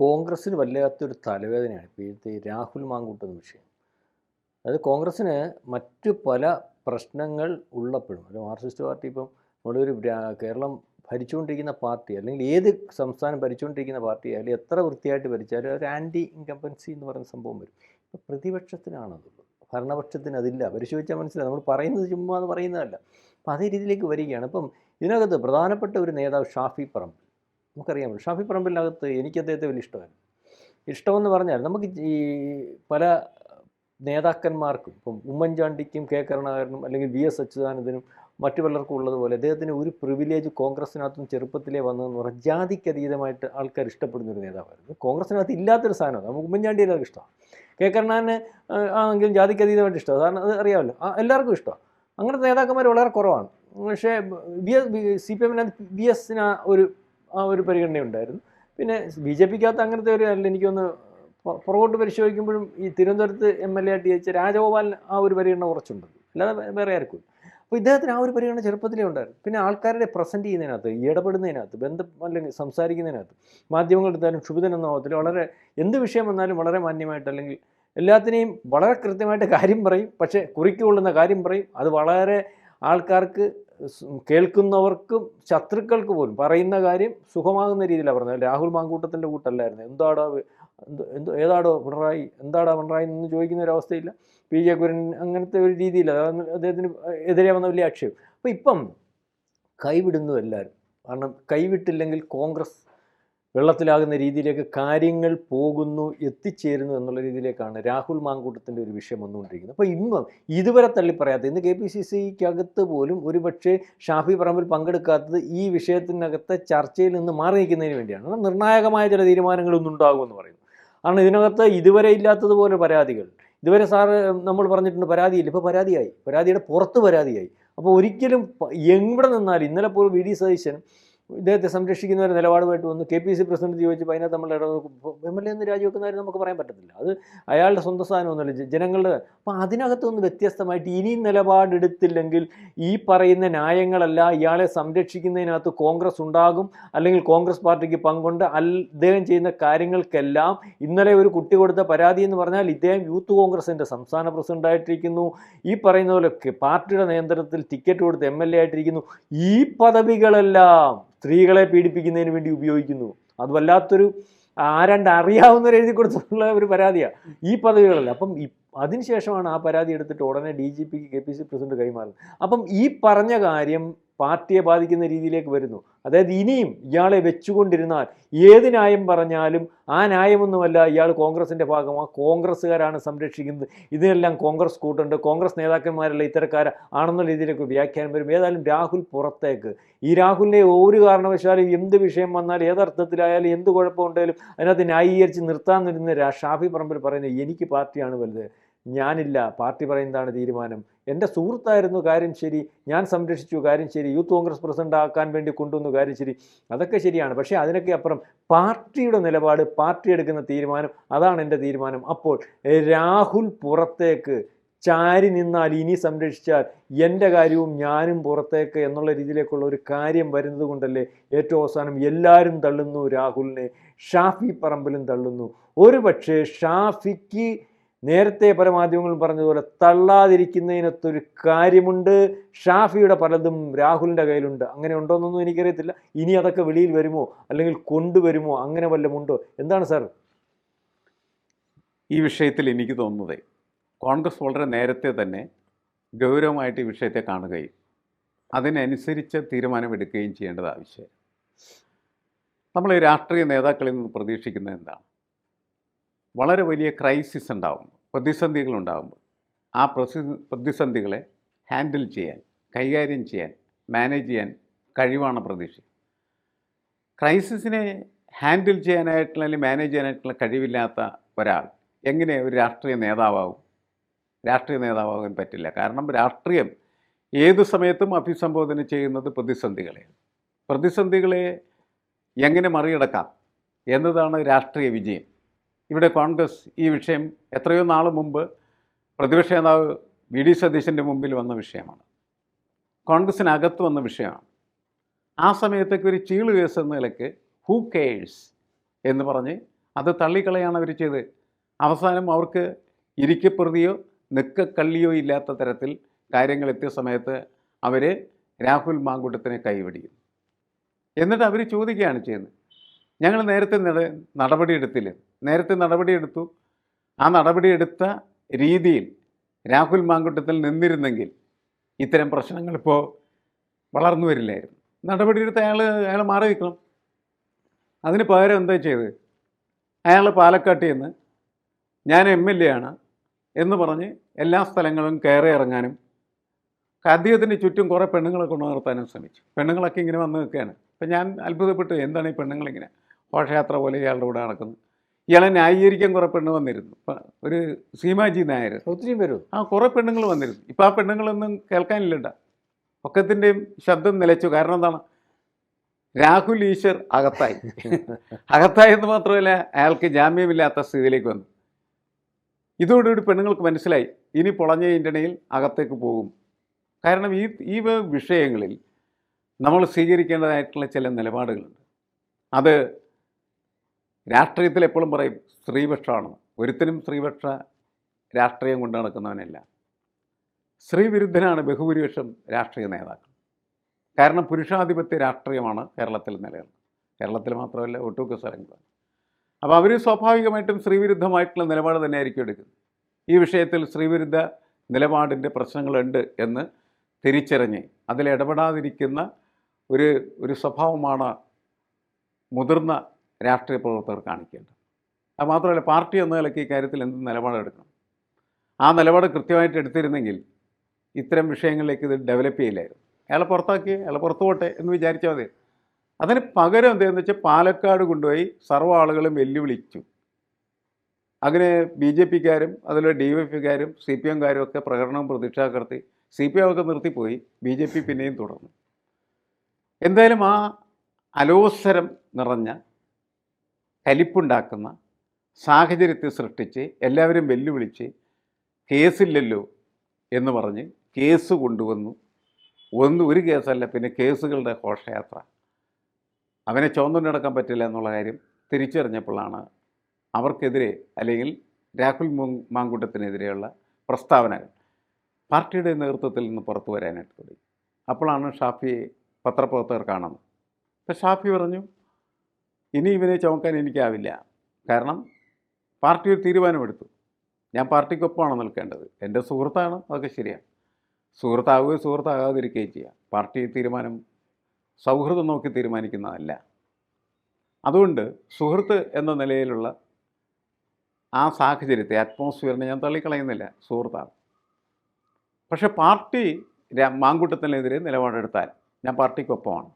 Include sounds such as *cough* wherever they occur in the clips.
കോൺഗ്രസ്സിന് വല്ലാത്തൊരു തലവേദനയാണ് ഇപ്പോഴത്തെ രാഹുൽ മാങ്കൂട്ടെന്ന വിഷയം. അതായത് കോൺഗ്രസ്സിന് മറ്റു പല പ്രശ്നങ്ങൾ ഉള്ളപ്പോഴും ഒരു മാർക്സിസ്റ്റ് പാർട്ടി ഇപ്പം നമ്മുടെ ഒരു കേരളം ഭരിച്ചുകൊണ്ടിരിക്കുന്ന പാർട്ടി അല്ലെങ്കിൽ ഏത് സംസ്ഥാനം ഭരിച്ചുകൊണ്ടിരിക്കുന്ന പാർട്ടി ആയാലും എത്ര വൃത്തിയായിട്ട് ഭരിച്ചാലും ഒരു ആന്റി ഇൻകമ്പൻസി എന്ന് പറയുന്ന സംഭവം വരും. ഇപ്പോൾ പ്രതിപക്ഷത്തിനാണതുള്ളത് ഭരണപക്ഷത്തിന് അതില്ല. പരിശോധിച്ചാൽ മനസ്സിലായി നമ്മൾ പറയുന്നത് ചുമ്മാ എന്ന് പറയുന്നതല്ല. അപ്പോൾ അതേ രീതിയിലേക്ക് വരികയാണ്. അപ്പം ഇതിനകത്ത് പ്രധാനപ്പെട്ട ഒരു നേതാവ് ഷാഫി പറമ്പ് നമുക്കറിയാമല്ലോ ഷാഫി പറമ്പിലിനകത്ത് എനിക്ക് അദ്ദേഹത്തെ വലിയ ഇഷ്ടമായിരുന്നു. ഇഷ്ടമെന്ന് പറഞ്ഞാൽ നമുക്ക് ഈ പല നേതാക്കന്മാർക്കും ഇപ്പം ഉമ്മൻചാണ്ടിക്കും കെ കരുണാകരനും അല്ലെങ്കിൽ വി എസ് അച്യുതാനന്ദനും മറ്റു പലർക്കും ഉള്ളതുപോലെ അദ്ദേഹത്തിന് ഒരു പ്രിവിലേജ് കോൺഗ്രസിനകത്തും ചെറുപ്പത്തിലേ വന്നതെന്ന് പറഞ്ഞാൽ ജാതിക്കതീതമായിട്ട് ആൾക്കാർ ഇഷ്ടപ്പെടുന്ന ഒരു നേതാവായിരുന്നു. കോൺഗ്രസിനകത്ത് ഇല്ലാത്തൊരു സാധനമാണ് നമുക്ക് ഉമ്മൻചാണ്ടി എല്ലാവർക്കും ഇഷ്ടമാണ്. കെ കരുണാകരന് ആണെങ്കിലും ജാതിക്കതീതമായിട്ട് ഇഷ്ടമാണ്. കാരണം അത് അറിയാമല്ലോ. എല്ലാവർക്കും ഇഷ്ടമാണ്. അങ്ങനത്തെ നേതാക്കന്മാർ വളരെ കുറവാണ്. പക്ഷേ ബി എസ് സി പി എമ്മിനകത്ത് ബി എസിന് ഒരു ആ ഒരു പരിഗണനയുണ്ടായിരുന്നു പിന്നെ ബി ജെ പിക്കകത്ത് അങ്ങനത്തെ ഒരു അല്ല എനിക്കൊന്ന് പുറകോട്ട് പരിശോധിക്കുമ്പോഴും ഈ തിരുവനന്തപുരത്ത് എം എൽ എ ആയിട്ട് ജയിച്ച രാജഗോപാലിന് ആ ഒരു പരിഗണന കുറച്ചുണ്ട്. അല്ലാതെ വേറെ ആർക്കും അപ്പോൾ ഇദ്ദേഹത്തിന് ആ ഒരു പരിഗണന ചെറുപ്പത്തിലേ ഉണ്ടായിരുന്നു. പിന്നെ ആൾക്കാരുടെ പ്രസന്റ് ചെയ്യുന്നതിനകത്ത് ഇടപെടുന്നതിനകത്ത് ബന്ധം അല്ലെങ്കിൽ സംസാരിക്കുന്നതിനകത്ത് മാധ്യമങ്ങൾ എടുത്താലും ക്ഷുഭിതൻ എന്ന ഭാവത്തിൽ വളരെ എന്ത് വിഷയം വന്നാലും വളരെ മാന്യമായിട്ട് അല്ലെങ്കിൽ എല്ലാത്തിനെയും വളരെ കൃത്യമായിട്ട് കാര്യം പറയും. പക്ഷേ കുറിക്കൊള്ളുന്ന കാര്യം പറയും. അത് വളരെ ആൾക്കാർക്ക് കേൾക്കുന്നവർക്കും ശത്രുക്കൾക്ക് പോലും പറയുന്ന കാര്യം സുഖമാകുന്ന രീതിയിലാണ് പറഞ്ഞത്. രാഹുൽ മാങ്കൂട്ടത്തിന്റെ കൂട്ടല്ലായിരുന്നു. എന്താടാ എന്ത് ഏതാടോ പിണറായി എന്താടാ പിണറായി എന്ന് ചോദിക്കുന്ന ഒരു അവസ്ഥയില്ല. പി ജെ കുര്യൻ അങ്ങനത്തെ ഒരു രീതിയില്ല. അദ്ദേഹത്തിന് എതിരെ വന്ന വലിയ ആക്ഷേപം. അപ്പോൾ ഇപ്പം കൈവിടുന്നു എല്ലാവരും കാരണം കൈവിട്ടില്ലെങ്കിൽ കോൺഗ്രസ് വെള്ളത്തിലാകുന്ന രീതിയിലേക്ക് കാര്യങ്ങൾ പോകുന്നു എത്തിച്ചേരുന്നു എന്നുള്ള രീതിയിലേക്കാണ് രാഹുൽ മാങ്കൂട്ടത്തിന്റെ ഒരു വിഷയം വന്നുകൊണ്ടിരിക്കുന്നത്. അപ്പോൾ ഇന്നും ഇതുവരെ തള്ളിപ്പറയാത്ത ഇന്ന് കെ പി സി സിക്കകത്ത് പോലും ഒരുപക്ഷെ ഷാഫി പറമ്പിൽ പങ്കെടുക്കാത്തത് ഈ വിഷയത്തിനകത്തെ ചർച്ചയിൽ നിന്ന് മാറി നിൽക്കുന്നതിന് വേണ്ടിയാണ് നിർണായകമായ ചില തീരുമാനങ്ങളൊന്നും ഉണ്ടാകുമെന്ന് പറയുന്നു. കാരണം ഇതിനകത്ത് ഇതുവരെ ഇല്ലാത്തതുപോലെ പരാതികൾ. ഇതുവരെ സാറ് നമ്മൾ പറഞ്ഞിട്ടുണ്ട് പരാതിയില്ല. ഇപ്പോൾ പരാതിയായി. പരാതിയുടെ പുറത്ത് പരാതിയായി. അപ്പോൾ ഒരിക്കലും എവിടെ നിന്നാലും ഇന്നലെ പോലും വി ഡി സതീശൻ ഇദ്ദേഹത്തെ സംരക്ഷിക്കുന്ന ഒരു നിലപാടുമായിട്ട് വന്ന്. കെ പി സി പ്രസിഡന്റ് ചോദിച്ചപ്പോൾ അതിനകത്ത് നമ്മൾ എം എൽ എ എന്ന് രാജിവെക്കുന്നവരെ നമുക്ക് പറയാൻ പറ്റത്തില്ല. അത് അയാളുടെ സ്വന്തം സ്ഥാനമൊന്നുമല്ല ജനങ്ങളുടെ അപ്പോൾ അതിനകത്തൊന്ന് വ്യത്യസ്തമായിട്ട് ഇനിയും നിലപാടെടുത്തില്ലെങ്കിൽ ഈ പറയുന്ന ന്യായങ്ങളല്ല ഇയാളെ സംരക്ഷിക്കുന്നതിനകത്ത് കോൺഗ്രസ് ഉണ്ടാകും അല്ലെങ്കിൽ കോൺഗ്രസ് പാർട്ടിക്ക് പങ്കുണ്ട്. അൽ ഇദ്ദേഹം ചെയ്യുന്ന കാര്യങ്ങൾക്കെല്ലാം ഇന്നലെ ഒരു കുട്ടി കൊടുത്ത പരാതി എന്ന് പറഞ്ഞാൽ ഇദ്ദേഹം യൂത്ത് കോൺഗ്രസിന്റെ സംസ്ഥാന പ്രസിഡന്റായിട്ടിരിക്കുന്നു ഈ പറയുന്ന പോലെ പാർട്ടിയുടെ നിയന്ത്രണത്തിൽ ടിക്കറ്റ് കൊടുത്ത് എം എൽ എ ആയിട്ടിരിക്കുന്നു. ഈ പദവികളെല്ലാം സ്ത്രീകളെ പീഡിപ്പിക്കുന്നതിന് വേണ്ടി ഉപയോഗിക്കുന്നു. അത് വല്ലാത്തൊരു ആരണ്ട് അറിയാവുന്നവർ എഴുതി കൊടുത്തിട്ടുള്ള ഒരു പരാതിയാണ് ഈ പദവികളല്ല. അപ്പം അതിനുശേഷമാണ് ആ പരാതി എടുത്തിട്ട് ഉടനെ ഡി ജി പിക്ക് കെ പി സി പ്രസിഡന്റ് കൈമാറുന്നത്. അപ്പം ഈ പറഞ്ഞ കാര്യം പാർട്ടിയെ ബാധിക്കുന്ന രീതിയിലേക്ക് വരുന്നു. അതായത് ഇനിയും ഇയാളെ വെച്ചുകൊണ്ടിരുന്നാൽ ഏത് ന്യായം പറഞ്ഞാലും ആ ന്യായമൊന്നുമല്ല ഇയാൾ കോൺഗ്രസിന്റെ ഭാഗമാണ് കോൺഗ്രസ്സുകാരാണ് സംരക്ഷിക്കുന്നത്. ഇതിനെല്ലാം കോൺഗ്രസ് കൂട്ടുണ്ട്. കോൺഗ്രസ് നേതാക്കന്മാരല്ല ഇത്തരക്കാർ രീതിയിലേക്ക് വ്യാഖ്യാനം വരും. ഏതായാലും രാഹുൽ പുറത്തേക്ക്. ഈ രാഹുലിനെ ഒരു കാരണവശാലും എന്ത് വിഷയം വന്നാലും ഏതർത്ഥത്തിലായാലും എന്ത് കുഴപ്പമുണ്ടെങ്കിലും അതിനകത്ത് ന്യായീകരിച്ച് നിർത്താൻ നിന്ന് ഷാഫി പറമ്പിൽ പറയുന്നത് എനിക്ക് പാർട്ടിയാണ് വലുത്. ഞാനില്ല പാർട്ടി പറയുന്നതാണ് തീരുമാനം. എന്റെ സുഹൃത്തായിരുന്നു കാര്യം ശരി. ഞാൻ സംരക്ഷിച്ചു കാര്യം ശരി. യൂത്ത് കോൺഗ്രസ് പ്രസിഡന്റ് ആക്കാൻ വേണ്ടി കൊണ്ടുവന്നു കാര്യം ശരി. അതൊക്കെ ശരിയാണ്. പക്ഷേ അതിനൊക്കെ അപ്പുറം പാർട്ടിയുടെ നിലപാട് പാർട്ടി എടുക്കുന്ന തീരുമാനം അതാണ് എന്റെ തീരുമാനം. അപ്പോൾ രാഹുൽ പുറത്തേക്ക് ചാരി നിന്നാൽ ഇനി സംരക്ഷിച്ചാൽ എന്റെ കാര്യവും ഞാനും പുറത്തേക്ക് എന്നുള്ള രീതിയിലേക്കുള്ള ഒരു കാര്യം വരുന്നത് കൊണ്ടല്ലേ ഏറ്റവും അവസാനം എല്ലാവരും തള്ളുന്നു രാഹുലിനെ. ഷാഫി പറമ്പിലും തള്ളുന്നു. ഒരു പക്ഷേ ഷാഫിക്ക് നേരത്തെ പല മാധ്യമങ്ങളും പറഞ്ഞതുപോലെ തള്ളാതിരിക്കുന്നതിനൊത്തൊരു കാര്യമുണ്ട്. ഷാഫിയുടെ പലതും രാഹുലിന്റെ കയ്യിലുണ്ട്. അങ്ങനെ ഉണ്ടോയെന്നൊന്നും എനിക്കറിയത്തില്ല. ഇനി അതൊക്കെ വെളിയിൽ വരുമോ? അല്ലെങ്കിൽ കൊണ്ടുവരുമോ? അങ്ങനെ വല്ലതും ഉണ്ടോ? എന്താണ് സാർ? ഈ വിഷയത്തിൽ എനിക്ക് തോന്നുന്നത് കോൺഗ്രസ് വളരെ നേരത്തെ തന്നെ ഗൗരവമായിട്ട് ഈ വിഷയത്തെ കാണുകയും അതിനനുസരിച്ച് തീരുമാനമെടുക്കുകയും ചെയ്യേണ്ടത് ആവശ്യം നമ്മൾ രാഷ്ട്രീയ നേതാക്കളിൽ നിന്ന് പ്രതീക്ഷിക്കുന്നത് എന്താണ്? വളരെ വലിയ ക്രൈസിസ് ഉണ്ടാകുമ്പോൾ പ്രതിസന്ധികൾ ഉണ്ടാകുമ്പോൾ ആ പ്രതി പ്രതിസന്ധികളെ ഹാൻഡിൽ ചെയ്യാൻ കൈകാര്യം ചെയ്യാൻ മാനേജ് ചെയ്യാൻ കഴിവാണ് പ്രതീക്ഷ. ക്രൈസിസിനെ ഹാൻഡിൽ ചെയ്യാനായിട്ടുള്ള അല്ലെങ്കിൽ മാനേജ് ചെയ്യാനായിട്ടുള്ള കഴിവില്ലാത്ത ഒരാൾ എങ്ങനെ ഒരു രാഷ്ട്രീയ നേതാവാകും? രാഷ്ട്രീയ നേതാവാകാൻ പറ്റില്ല. കാരണം രാഷ്ട്രീയം ഏത് സമയത്തും അഭിസംബോധന ചെയ്യുന്നത് പ്രതിസന്ധികളെ പ്രതിസന്ധികളെ എങ്ങനെ മറികടക്കാം എന്നതാണ് രാഷ്ട്രീയ വിജയം. ഇവിടെ കോൺഗ്രസ് ഈ വിഷയം എത്രയോ നാൾ മുമ്പ് പ്രതിപക്ഷ നേതാവ് വി ഡി സതീശന്റെ മുമ്പിൽ വന്ന വിഷയമാണ്. കോൺഗ്രസിനകത്ത് വന്ന വിഷയമാണ്. ആ സമയത്തൊക്കെ ഒരു ചീൾ കേസ് എന്ന നിലയ്ക്ക് ഹൂ കെയേഴ്സ് എന്ന് പറഞ്ഞ് അത് തള്ളിക്കളയാണ് അവർ ചെയ്ത് അവസാനം അവർക്ക് ഇരിക്കപ്രതിയോ നിക്കക്കള്ളിയോ ഇല്ലാത്ത തരത്തിൽ കാര്യങ്ങൾ എത്തിയ സമയത്ത് അവർ രാഹുൽ മാങ്കൂട്ടത്തിനെ കൈവടിക്കും എന്നിട്ട് അവർ ചോദിക്കുകയാണ് ചെയ്യുന്നത്. ഞങ്ങൾ നേരത്തെ നട നടപടിയെടുത്തില്ല? നേരത്തെ നടപടിയെടുത്തു. ആ നടപടിയെടുത്ത രീതിയിൽ രാഹുൽ മാങ്കുട്ടത്തിൽ നിന്നിരുന്നെങ്കിൽ ഇത്തരം പ്രശ്നങ്ങളിപ്പോൾ വളർന്നു വരില്ലായിരുന്നു. നടപടിയെടുത്ത് അയാൾ അയാൾ മാറി നിൽക്കണം. അതിന് പകരം എന്താ ചെയ്ത് അയാൾ പാലക്കാട്ടിൽ നിന്ന് ഞാൻ എം എൽ എ ആണ് എന്ന് പറഞ്ഞ് എല്ലാ സ്ഥലങ്ങളും കയറി ഇറങ്ങാനും അദ്ദേഹത്തിന്റെ ചുറ്റും കുറേ പെണ്ണുങ്ങളെ കൊണ്ടു നിർത്താനും ശ്രമിച്ചു. പെണ്ണുങ്ങളൊക്കെ ഇങ്ങനെ വന്ന് നിൽക്കുകയാണ്. അപ്പം ഞാൻ അത്ഭുതപ്പെട്ടു. എന്താണ് ഈ പെണ്ണുങ്ങളിങ്ങനെ ഘോഷയാത്ര പോലെ ഇയാളുടെ കൂടെ നടക്കുന്നു. ഇയാളെ ന്യായീകരിക്കാൻ കുറേ പെണ്ണ് വന്നിരുന്നു. ഇപ്പം ഒരു സീമാജി നായർ. ഒത്തിരി പേരും ആ കുറേ പെണ്ണുങ്ങൾ വന്നിരുന്നു. ഇപ്പം ആ പെണ്ണുങ്ങളൊന്നും കേൾക്കാനില്ലണ്ട ഒക്കത്തിന്റെയും ശബ്ദം നിലച്ചു. കാരണം എന്താണ്? രാഹുൽ ഈശ്വർ അകത്തായി. *laughs* അകത്തായി എന്ന് മാത്രമല്ല അയാൾക്ക് ജാമ്യമില്ലാത്ത സ്ഥിതിയിലേക്ക് വന്നു. ഇതോടുകൂടി പെണ്ണുങ്ങൾക്ക് മനസ്സിലായി. ഇനി പൊളഞ്ഞ ഇന്റണയിൽ അകത്തേക്ക് പോകും. കാരണം ഈ ഈ വിഷയങ്ങളിൽ നമ്മൾ സ്വീകരിക്കേണ്ടതായിട്ടുള്ള ചില നിലപാടുകളുണ്ട്. അത് രാഷ്ട്രീയത്തിൽ എപ്പോഴും പറയും സ്ത്രീപക്ഷമാണ്. ഒരുത്തനും സ്ത്രീപക്ഷ രാഷ്ട്രീയം കൊണ്ട് നടക്കുന്നവനല്ല. സ്ത്രീവിരുദ്ധനാണ് ബഹുഭൂരിപക്ഷം രാഷ്ട്രീയ നേതാക്കൾ. കാരണം പുരുഷാധിപത്യ രാഷ്ട്രീയമാണ് കേരളത്തിൽ നിലനിൽക്കുന്നത്. കേരളത്തിൽ മാത്രമല്ല ഒട്ടുമിക്ക സ്ഥലങ്ങളും അപ്പോൾ അവർ സ്വാഭാവികമായിട്ടും സ്ത്രീവിരുദ്ധമായിട്ടുള്ള നിലപാട് തന്നെയായിരിക്കും എടുക്കുന്നത്. ഈ വിഷയത്തിൽ സ്ത്രീവിരുദ്ധ നിലപാടിന്റെ പ്രശ്നങ്ങളുണ്ട് എന്ന് തിരിച്ചറിഞ്ഞ് അതിൽ ഇടപെടാതിരിക്കുന്ന ഒരു ഒരു സ്വഭാവമാണ് മുതിർന്ന രാഷ്ട്രീയ പ്രവർത്തകർ കാണിക്കേണ്ടത്. അത് മാത്രമല്ല പാർട്ടി എന്ന നിലയ്ക്ക് ഈ കാര്യത്തിൽ എന്ത് നിലപാടെടുക്കണം? ആ നിലപാട് കൃത്യമായിട്ട് എടുത്തിരുന്നെങ്കിൽ ഇത്തരം വിഷയങ്ങളിലേക്ക് ഇത് ഡെവലപ്പ് ചെയ്യില്ലായിരുന്നു. അയാളെ പുറത്താക്കി അയാളെ പുറത്തു പോട്ടെ എന്ന് വിചാരിച്ചാൽ മതി. അതിന് പകരം എന്താണെന്ന് വെച്ചാൽ പാലക്കാട് കൊണ്ടുപോയി സർവ ആളുകളും വെല്ലുവിളിച്ചു. അങ്ങനെ ബി ജെ പിക്കാരും അതുപോലെ ഡി വൈ പിക്കാരും സി പി എംകാരും ഒക്കെ പ്രകടനവും പ്രതീക്ഷാകർത്തി സി പി എം ഒക്കെ നിർത്തിപ്പോയി ബി ജെ പി പിന്നെയും തുടർന്നു. എന്തായാലും ആ അലോസരം നിറഞ്ഞ കലിപ്പുണ്ടാക്കുന്ന സാഹചര്യത്തെ സൃഷ്ടിച്ച് എല്ലാവരും വെല്ലുവിളിച്ച് കേസില്ലല്ലോ എന്ന് പറഞ്ഞ് കേസ് കൊണ്ടുവന്നു. ഒന്ന് ഒരു കേസല്ല പിന്നെ കേസുകളുടെ ഘോഷയാത്ര. അവനെ ചോന്തുണ്ടടക്കാൻ പറ്റില്ല എന്നുള്ള കാര്യം തിരിച്ചറിഞ്ഞപ്പോഴാണ് അവർക്കെതിരെ അല്ലെങ്കിൽ രാഹുൽ മാങ്കുട്ടത്തിനെതിരെയുള്ള പ്രസ്താവനകൾ പാർട്ടിയുടെ നേതൃത്വത്തിൽ നിന്ന് പുറത്തു വരാനായിട്ട് തുടങ്ങി. അപ്പോഴാണ് ഷാഫിയെ പത്രപ്രവർത്തകർ കാണുന്നത്. അപ്പോൾ ഷാഫി പറഞ്ഞു ഇനി ഇവനെ ചുമക്കാൻ എനിക്കാവില്ല. കാരണം പാർട്ടി ഒരു തീരുമാനമെടുത്തു. ഞാൻ പാർട്ടിക്കൊപ്പമാണ് നിൽക്കേണ്ടത്. എന്റെ സുഹൃത്താണ് അതൊക്കെ ശരിയാണ്. സുഹൃത്താവുകയോ സുഹൃത്താകാതിരിക്കുകയും ചെയ്യാം. പാർട്ടി തീരുമാനം സൗഹൃദം നോക്കി തീരുമാനിക്കുന്നതല്ല. അതുകൊണ്ട് സുഹൃത്ത് എന്ന നിലയിലുള്ള ആ സാഹചര്യത്തെ അറ്റ്മോസ്ഫിയറിനെ ഞാൻ തള്ളിക്കളയുന്നില്ല സുഹൃത്താണ്. പക്ഷേ പാർട്ടി മാങ്കൂട്ടത്തിനെതിരെ നിലപാടെടുത്താൽ ഞാൻ പാർട്ടിക്കൊപ്പമാണ്.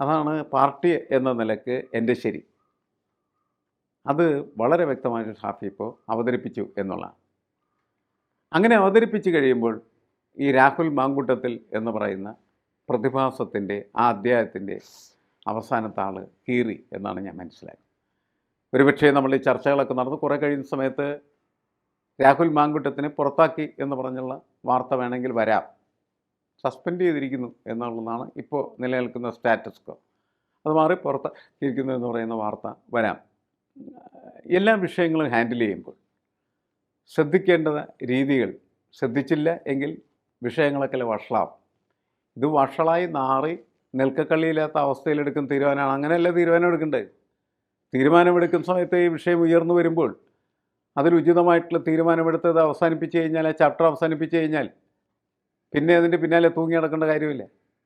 അതാണ് പാർട്ടി എന്ന നിലയ്ക്ക് എന്റെ ശരി. അത് വളരെ വ്യക്തമായിട്ട് ഷാഫി ഇപ്പോൾ അവതരിപ്പിച്ചു എന്നുള്ളതാണ്. അങ്ങനെ അവതരിപ്പിച്ചു കഴിയുമ്പോൾ ഈ രാഹുൽ മാങ്കൂട്ടത്തിൽ എന്ന് പറയുന്ന പ്രതിഭാസത്തിന്റെ ആ അധ്യായത്തിന്റെ അവസാനത്തെ കീറി എന്നാണ് ഞാൻ മനസ്സിലായത്. ഒരുപക്ഷേ നമ്മൾ ഈ ചർച്ചകളൊക്കെ നടന്ന് കുറേ കഴിയുന്ന സമയത്ത് രാഹുൽ മാങ്കുട്ടത്തിനെ പുറത്താക്കി എന്ന് പറഞ്ഞുള്ള വാർത്ത വേണമെങ്കിൽ വരാം. സസ്പെൻഡ് ചെയ്തിരിക്കുന്നു എന്നുള്ളതാണ് ഇപ്പോൾ നിലനിൽക്കുന്ന സ്റ്റാറ്റസ് കോ. അത് മാറി പുറത്ത് ഇരിക്കുന്നു എന്ന് പറയുന്ന വാർത്ത വരാം. എല്ലാ വിഷയങ്ങളും ഹാൻഡിൽ ചെയ്യുമ്പോൾ ശ്രദ്ധിക്കേണ്ട രീതികൾ ശ്രദ്ധിച്ചില്ല എങ്കിൽ വിഷയങ്ങളൊക്കെ വഷളാവും. ഇത് വഷളായി നാറി നിൽക്കക്കള്ളിയില്ലാത്ത അവസ്ഥയിലെടുക്കുന്ന തീരുമാനമാണ്. അങ്ങനെയല്ല തീരുമാനം എടുക്കേണ്ടത്? തീരുമാനമെടുക്കുന്ന സമയത്ത് ഈ വിഷയം ഉയർന്നു വരുമ്പോൾ അതിൽ ഉചിതമായിട്ടുള്ള തീരുമാനമെടുത്തത് അവസാനിപ്പിച്ച് കഴിഞ്ഞാൽ ആ ചാപ്റ്റർ അവസാനിപ്പിച്ച് കഴിഞ്ഞാൽ പിന്നെ അതിന്റെ പിന്നാലെ തൂങ്ങി നടക്കേണ്ട കാര്യമില്ല.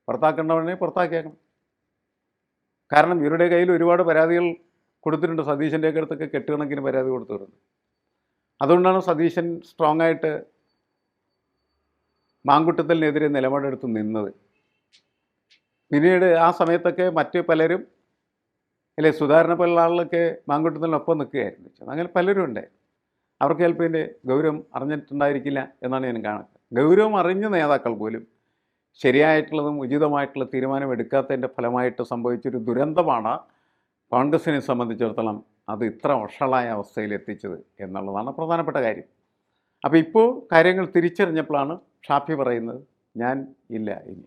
പുറത്താക്കേണ്ടവനെ പുറത്താക്കിയേക്കണം. കാരണം ഇവരുടെ കയ്യിൽ ഒരുപാട് പരാതികൾ കൊടുത്തിട്ടുണ്ട്. സതീശന്റെ ഒക്കെ അടുത്തൊക്കെ കെട്ടുകണക്കിന് പരാതി കൊടുത്തിട്ടുണ്ട്. അതുകൊണ്ടാണ് സതീശൻ സ്ട്രോങ് ആയിട്ട് മാങ്കുട്ടത്തലിനെതിരെ നിലപാടെടുത്ത് നിന്നത്. പിന്നീട് ആ സമയത്തൊക്കെ മറ്റ് പലരും അല്ലെ സുധാരണ പോലുള്ള ആളുകളൊക്കെ മാങ്കുട്ടത്തലിനൊപ്പം നിൽക്കുകയായിരുന്നു. അങ്ങനെ പലരും ഉണ്ട് അവർക്ക് ചിലപ്പോൾ ഇതിന്റെ ഗൗരവം അറിഞ്ഞിട്ടുണ്ടായിരിക്കില്ല എന്നാണ് ഞാൻ കാണുന്നത്. ഗൗരവം അറിഞ്ഞ നേതാക്കൾ പോലും ശരിയായിട്ടുള്ളതും ഉചിതമായിട്ടുള്ള തീരുമാനം എടുക്കാത്തതിന്റെ ഫലമായിട്ട് സംഭവിച്ചൊരു ദുരന്തമാണ് കോൺഗ്രസിനെ സംബന്ധിച്ചിടത്തോളം അത് ഇത്ര വഷളായ അവസ്ഥയിൽ എത്തിച്ചത് എന്നുള്ളതാണ് പ്രധാനപ്പെട്ട കാര്യം. അപ്പോൾ ഇപ്പോൾ കാര്യങ്ങൾ തിരിച്ചറിഞ്ഞപ്പോഴാണ് ഷാഫി പറയുന്നത് ഞാൻ ഇല്ല ഇനി.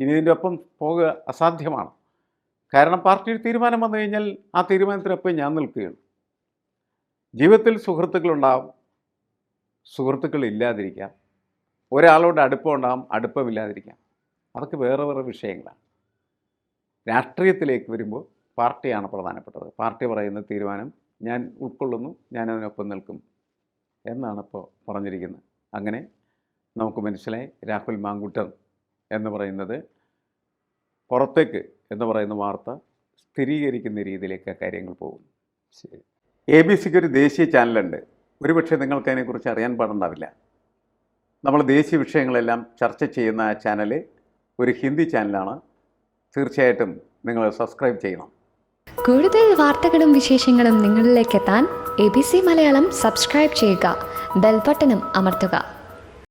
ഇനി ഇതിന്റെ ഒപ്പം പോകുക അസാധ്യമാണ്. കാരണം പാർട്ടിയിൽ തീരുമാനം വന്നു കഴിഞ്ഞാൽ ആ തീരുമാനത്തിനൊപ്പം ഞാൻ നിൽക്കുകയാണ്. ജീവിതത്തിൽ സുഹൃത്തുക്കളുണ്ടാവും സുഹൃത്തുക്കൾ ഇല്ലാതിരിക്കാം. ഒരാളോട് അടുപ്പം ഉണ്ടാകും അടുപ്പമില്ലാതിരിക്കാം. അതൊക്കെ വേറെ വേറെ വിഷയങ്ങളാണ്. രാഷ്ട്രീയത്തിലേക്ക് വരുമ്പോൾ പാർട്ടിയാണ് പ്രധാനപ്പെട്ടത്. പാർട്ടി പറയുന്ന തീരുമാനം ഞാൻ ഉൾക്കൊള്ളുന്നു ഞാൻ അതിനൊപ്പം നിൽക്കും എന്നാണ് ഇപ്പോൾ പറഞ്ഞിരിക്കുന്നത്. അങ്ങനെ നമുക്ക് മനസ്സിലായി രാഹുൽ മാങ്കുട്ടൻ എന്ന് പറയുന്നത് പുറത്തേക്ക് എന്ന് പറയുന്ന വാർത്ത സ്ഥിരീകരിക്കുന്ന രീതിയിലേക്ക് കാര്യങ്ങൾ പോകും ശരി. എ ബി സിക്ക് ഒരു ദേശീയ ചാനലുണ്ട്. ഒരുപക്ഷെ നിങ്ങൾക്ക് അതിനെക്കുറിച്ച് അറിയാൻ പാടുണ്ടാവില്ല. നമ്മൾ ദേശീയ വിഷയങ്ങളെല്ലാം ചർച്ച ചെയ്യുന്ന ചാനൽ ഒരു ഹിന്ദി ചാനലാണ്. തീർച്ചയായിട്ടും നിങ്ങൾ സബ്സ്ക്രൈബ് ചെയ്യണം. കൂടുതൽ വാർത്തകളും വിശേഷങ്ങളും നിങ്ങളിലേക്ക് എത്താൻ A B C Malayalam subscribe ചെയ്യുക. ബെൽബട്ടനും അമർത്തുക.